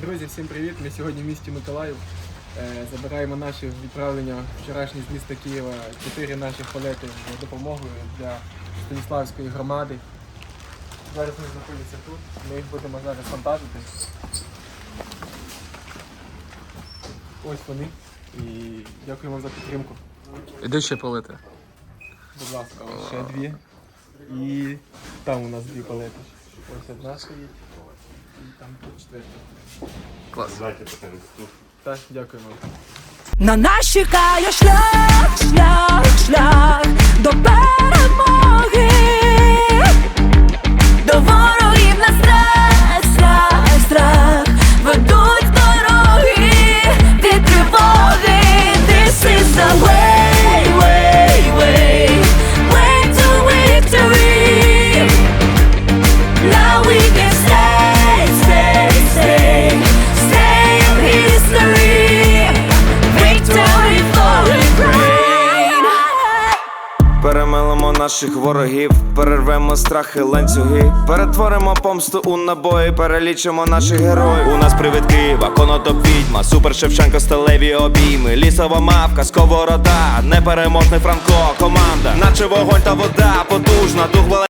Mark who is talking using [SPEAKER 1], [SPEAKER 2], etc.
[SPEAKER 1] Друзі, всім привіт! Ми сьогодні в місті Миколаїв. Е, Забираємо наші відправлення вчорашні з міста Києва. Чотири наші палети з допомогою для Станіславської громади. Зараз вони знаходяться тут. Ми їх будемо зараз вантажити. Ось вони. І дякуємо за підтримку.
[SPEAKER 2] Іди ще полити.
[SPEAKER 1] Будь ласка, ще дві. І там у нас дві палети. Ось одна стоїть. Там четверта.
[SPEAKER 2] Клас.
[SPEAKER 1] Так, дякуємо.
[SPEAKER 3] На нас чекає шлях, шлях, шлях
[SPEAKER 4] наших ворогів, перервемо страхи, ланцюги, перетворимо помсту у набої, перелічимо наших героїв. У нас привид Києва, конотоп відьма, супер Шевченко, сталеві обійми, лісова мавка, сковорода, непереможний Франко, команда, наче вогонь та вода, потужна, дух.